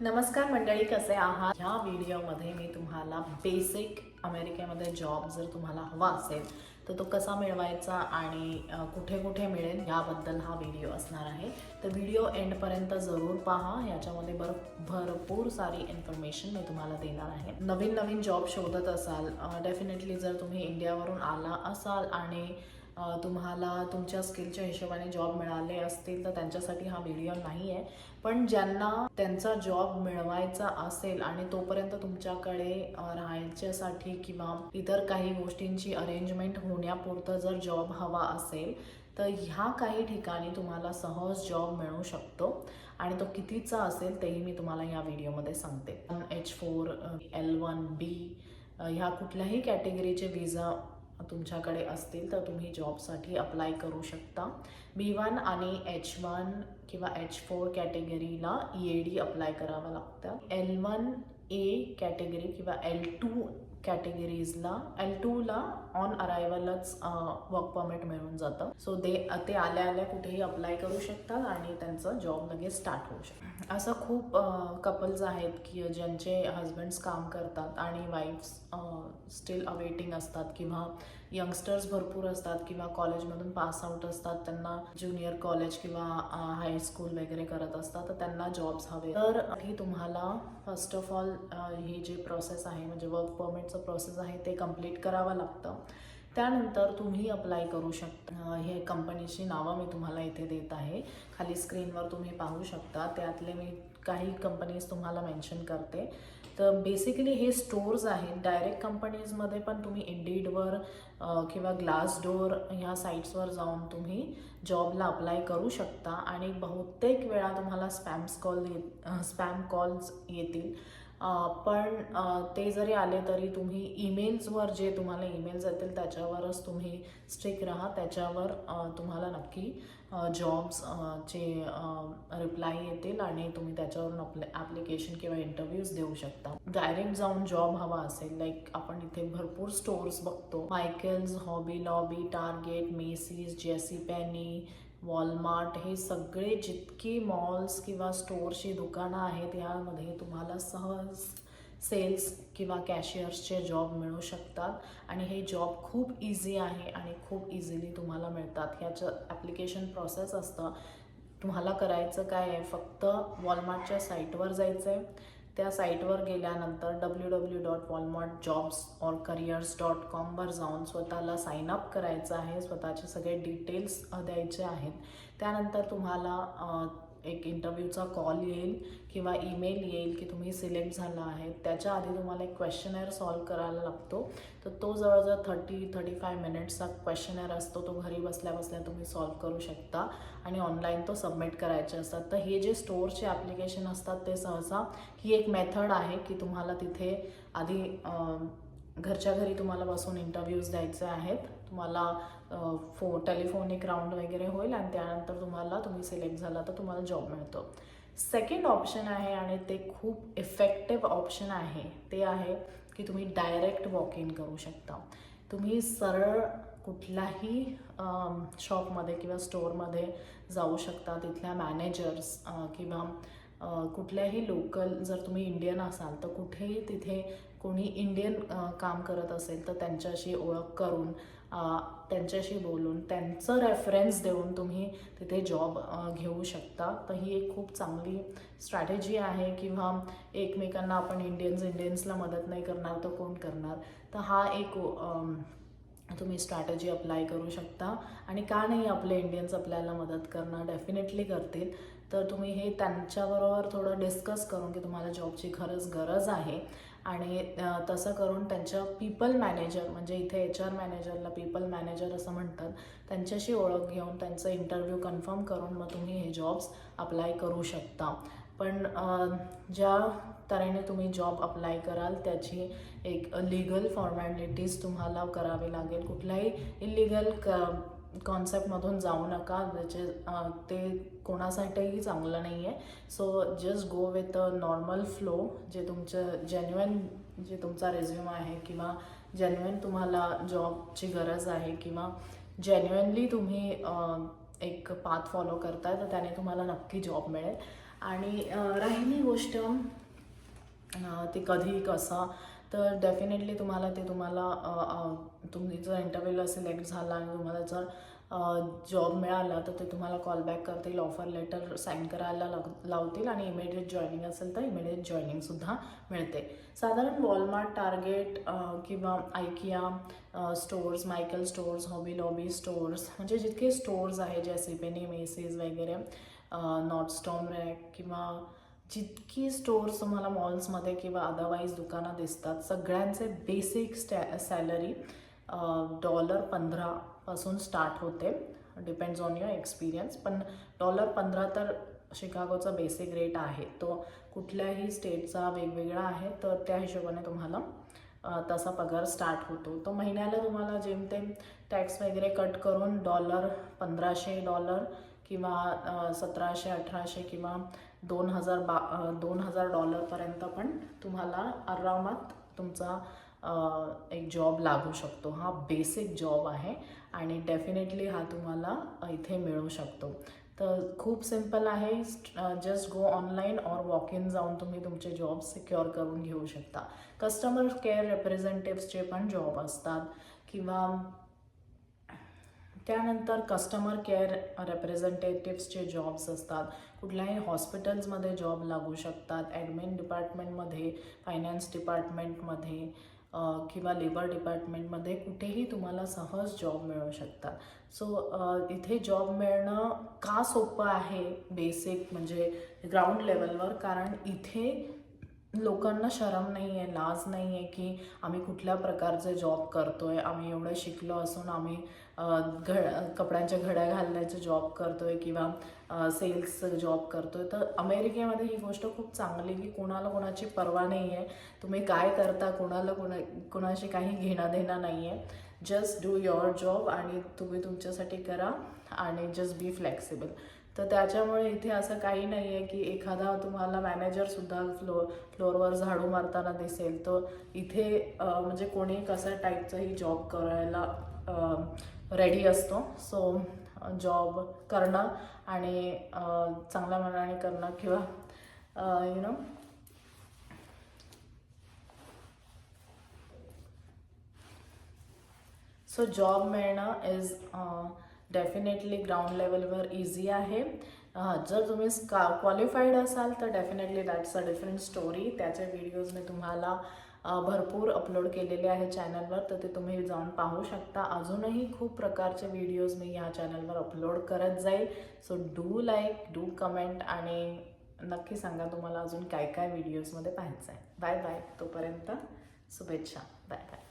नमस्कार मंडळी कसे आहात? ह्या व्हिडिओमध्ये मी तुम्हाला बेसिक अमेरिकेमध्ये जॉब जर तुम्हाला हवा असेल तर तो कसा मिळवायचा आणि कुठे कुठे मिळेल याबद्दल हा व्हिडिओ असणार आहे. तर व्हिडिओ एंडपर्यंत जरूर पहा. याच्यामध्ये भर भरपूर सारी इन्फॉर्मेशन मी तुम्हाला देणार आहे. नवीन नवीन जॉब शोधत असाल डेफिनेटली जर तुम्ही इंडियावरून आला असाल आणि तुम्हाला तुमच्या स्किलच्या हिशोबाने जॉब मिळाले असतील तर त्यांच्यासाठी हा व्हिडिओ नाही आहे पण ज्यांना त्यांचा जॉब मिळवायचा असेल आणि तोपर्यंत तुमच्याकडे राहायच्यासाठी किंवा इतर काही गोष्टींची अरेंजमेंट होण्यापुरतं जर जॉब हवा असेल तर ह्या काही ठिकाणी तुम्हाला सहज जॉब मिळू शकतो. आणि तो कितीचा असेल तेही मी तुम्हाला या व्हिडिओमध्ये सांगते. H four L one B ह्या कुठल्याही कॅटेगरीचे विजा तुमच्याकडे असतील तर तुम्ही जॉबसाठी अप्लाय करू शकता. बी वन आणि एच वन किंवा एच फोर कॅटेगरीला ई ए डी अप्लाय करावं लागतं. एल वन ए कॅटेगरी किंवा एल टू कॅटेगरीजला एल टूला ऑन अरायवलच वर्क परमिट मिळून जातं. सो दे ते आल्या आल्या कुठेही अप्लाय करू शकतात आणि त्यांचं जॉब लगेच स्टार्ट होऊ शकतं. असं खूप कपल्स आहेत की ज्यांचे हजबंड्स काम करतात आणि वाईफ्स स्टील अवेटिंग असतात किंवा यंगस्टर्स भरपूर असतात किंवा कॉलेजमधून पास आउट असतात त्यांना ज्युनियर कॉलेज किंवा हायस्कूल वगैरे करत असतात तर त्यांना जॉब्स हवे. तर ही तुम्हाला फर्स्ट ऑफ ऑल ही जी प्रोसेस आहे म्हणजे वर्क परमिटचं प्रोसेस आहे ते कंप्लीट करावं लागतं. त्यानंतर तुम्ही अप्लाय करू शकता. हे कंपनीची नावं मी तुम्हाला इथे देत आहे. खाली स्क्रीनवर तुम्ही पाहू शकता. त्यातले मी काही कंपनीज तुम्हाला मेन्शन करते. तर बेसिकली हे स्टोर्स आहेत. डायरेक्ट कंपनीजमध्ये पण तुम्ही इंडीडवर किंवा ग्लास डोअर ह्या साईट्सवर जाऊन तुम्ही जॉबला अप्लाय करू शकता. आणि बहुतेक वेळा तुम्हाला स्पॅम्स कॉल येत स्पॅम कॉल्स येतील. पण ते जरी आले तरी तुम्ही ईमेल्सवर जे तुम्हाला ईमेल्स येतील त्याच्यावरच तुम्ही स्ट्रिक राहा. त्याच्यावर तुम्हाला नक्की जॉब्स चे रिप्लाय येतील आणि तुम्ही त्याच्यावरून आपले ॲप्लिकेशन किंवा इंटरव्ह्यूज देऊ शकता. डायरेक्ट जाऊन जॉब हवा असेल लाईक आपण इथे भरपूर स्टोर्स बघतो. Michaels Hobby Lobby Target Macy's JC Penney Walmart हे सगळे जितकी मॉल्स किंवा स्टोअरची दुकानं आहेत यामध्ये तुम्हाला सहज सेल्स किंवा कॅशियर्सचे जॉब मिळू शकतात. आणि हे जॉब खूप इझी आहे आणि खूप इझिली तुम्हाला मिळतात. ह्याचं ॲप्लिकेशन प्रोसेस असतं. तुम्हाला करायचं काय आहे? फक्त वॉलमार्टच्या साईटवर जायचं आहे त्या साईटवर गेल्यानंतर W W dot Walmart jobs or careers dot कॉमवर जाऊन स्वतःला साईन अप करायचं आहे. स्वतःचे सगळे डिटेल्स द्यायचे आहेत. त्यानंतर तुम्हाला एक इंटरव्ह्यूचा कॉल येईल किंवा ईमेल येईल की तुम्ही सिलेक्ट झाला आहे. त्याच्या आधी तुम्हाला एक क्वेश्चनर सॉल्व करायला लागतो. तर तो जवळजवळ थर्टी थर्टी फाय मिनिट्सचा क्वेश्चनर असतो. तो घरी बसल्या बसल्या तुम्ही सॉल्व करू शकता आणि ऑनलाईन तो सबमिट करायचे असतात. तर हे जे स्टोअरचे ॲप्लिकेशन असतात ते सहसा ही एक मेथड आहे की तुम्हाला तिथे आधी घरच्या घरी तुम्हाला बसून इंटरव्ह्यूज द्यायचे आहेत. तुम्हाला फो टेलिफोनिक राऊंड वगैरे होईल आणि त्यानंतर तुम्हाला तुम्ही सिलेक्ट झाला तर तुम्हाला जॉब मिळतो. सेकंड ऑप्शन आहे आणि ते खूप इफेक्टिव्ह ऑप्शन आहे. ते आहे की तुम्ही डायरेक्ट वॉक इन करू शकता. तुम्ही सरळ कुठल्याही शॉपमध्ये किंवा स्टोअरमध्ये जाऊ शकता. तिथल्या मॅनेजर्स किंवा कुठल्याही लोकल जर तुम्ही इंडियन असाल तर कुठेही तिथे कोणी इंडियन काम करत असेल तर त्यांच्याशी ओळख करून त्यांच्याशी बोलून त्यांचं रेफरन्स देऊन तुम्ही तिथे जॉब घेऊ शकता. तर ही एक खूप चांगली स्ट्रॅटेजी आहे किंवा एकमेकांना आपण इंडियन्स इंडियन्सला मदत नाही करणार तर कोण करणार? तर हा एक तुम्ही स्ट्रॅटेजी अप्लाय करू शकता. आणि का नाही आपले इंडियन्स आपल्याला मदत करणार? डेफिनेटली करतील. तर तुम्ही हे त्यांच्याबरोबर थोडं डिस्कस करून की तुम्हाला जॉबची खरंच गरज आहे. आणि तसं करून त्यांच्या पीपल मॅनेजर म्हणजे इथे एच आर मॅनेजरला पीपल मॅनेजर असं म्हणतात त्यांच्याशी ओळख घेऊन त्यांचं इंटरव्ह्यू कन्फर्म करून मग तुम्ही हे जॉब्स अप्लाय करू शकता. पण ज्या तऱ्हेने तुम्ही जॉब अप्लाय कराल त्याची एक लिगल फॉर्मॅलिटीज तुम्हाला करावी लागेल. कुठल्याही इलिगल क कॉन्सेप्टमधून जाऊ नका ज्याचे ते कोणासाठीही चांगलं नाही आहे so just go with a normal flow जे तुमचं जेन्युअन जे तुमचा रेझ्युम आहे किंवा जेन्युअन तुम्हाला जॉबची गरज आहे किंवा जेन्युअनली तुम्ही एक पाथ फॉलो करताय तर त्याने तुम्हाला नक्की जॉब मिळेल. आणि राहिली गोष्ट ती ते कधी कसं तर डेफिनेटली तुम्हाला ते तुम्हाला तुम्ही जर इंटरव्ह्यूला सिलेक्ट झाला आणि तुम्हाला जर जॉब मिळाला तर ते तुम्हाला कॉल बॅक करतील ऑफर लेटर साईन करायला लाग लावतील आणि इमिडिएट जॉईनिंग असेल तर इमिडिएट जॉईनिंगसुद्धा मिळते. साधारण वॉलमार्ट टार्गेट किंवा IKEA stores Michael stores Hobby Lobby stores म्हणजे जितके स्टोर्स आहे जसे पेनी मेसीज वगैरे नॉटस्टॉम रॅक किंवा जितकी स्टोर्स तुम्हाला मॉल्समध्ये किंवा अदरवाईज दुकानं दिसतात सगळ्यांचे बेसिक स्टॅ सॅलरी डॉलर पंधरापासून स्टार्ट होते. डिपेंड्स ऑन युअर एक्सपिरियन्स पण डॉलर पंधरा तर शिकागोचा बेसिक रेट आहे. तो कुठल्याही स्टेटचा वेगवेगळा आहे तर त्या हिशोबाने तुम्हाला तसा पगार स्टार्ट होतो. तो महिन्याला तुम्हाला जेमतेम टॅक्स वगैरे कट करून डॉलर पंधराशे डॉलर किंवा सतराशे अठराशे किंवा दोन हजार बा दोन हजार डॉलरपर्यंत पण तुम्हाला आरामात तुमचा एक जॉब लागू शकतो. हा बेसिक जॉब आहे आणि डेफिनेटली हा तुम्हाला इथे मिळू शकतो. तर खूप सिंपल आहे just go online or walk in जाऊन तुम्ही तुमचे जॉब सिक्युअर करून घेऊ शकता. कस्टमर केअर रिप्रेझेंटेटिव्सचे पण जॉब असतात किंवा त्यानंतर कस्टमर केअर रेप्रेझेंटेटिव्सचे जॉब्स असतात. कुठल्याही हॉस्पिटल्समध्ये जॉब लागू शकतात. ॲडमिन डिपार्टमेंटमध्ये फायनान्स डिपार्टमेंटमध्ये किंवा लेबर डिपार्टमेंटमध्ये कुठेही तुम्हाला सहज जॉब मिळू शकतात. सो इथे जॉब मिळणं का सोपं आहे? बेसिक म्हणजे ग्राउंड लेवलवर कारण इथे लोकांना शरम नाही आहे लाज नाही आहे की आम्ही कुठल्या प्रकारचे जॉब करतोय आम्ही एवढं शिकलो असून आम्ही घड कपड्यांच्या घड्या घालण्याचे जॉब करतोय किंवा सेल्स जॉब करतोय. तर अमेरिकेमध्ये ही गोष्ट खूप चांगली की कोणाला कोणाची पर्वा नाही आहे. तुम्ही काय करता कोणाला कोणा कोणाशी काही घेणं देणं नाही आहे. जस्ट डू युअर जॉब आणि तुम्ही तुमच्यासाठी करा आणि जस्ट बी फ्लेक्सिबल तर त्याच्यामुळे इथे असं काही नाही आहे की एखादा तुम्हाला मॅनेजरसुद्धा फ्लो फ्लोअरवर झाडू मारताना दिसेल. तर इथे म्हणजे कोणी कसा टाईपचाही जॉब करायला रेडी असतो. सो जॉब करणं आणि चांगल्या मनाने करणं किंवा यु नो सो जॉब मिळणं इज डेफिनेटली ग्राउंड लेवलवर इझी आहे. जर तुम्ही स्का क्वालिफाईड असाल तर definitely that's a different story त्याचे व्हिडिओज मी तुम्हाला भरपूर अपलोड केलेले आहे चॅनलवर तर ते तुम्ही जाऊन पाहू शकता. अजूनही खूप प्रकारचे व्हिडिओज मी ह्या चॅनलवर अपलोड करत जाईल. So do like do comment आणि नक्की सांगा तुम्हाला अजून काय काय व्हिडिओजमध्ये पाहायचं आहे बाय बाय तोपर्यंत शुभेच्छा. Bye bye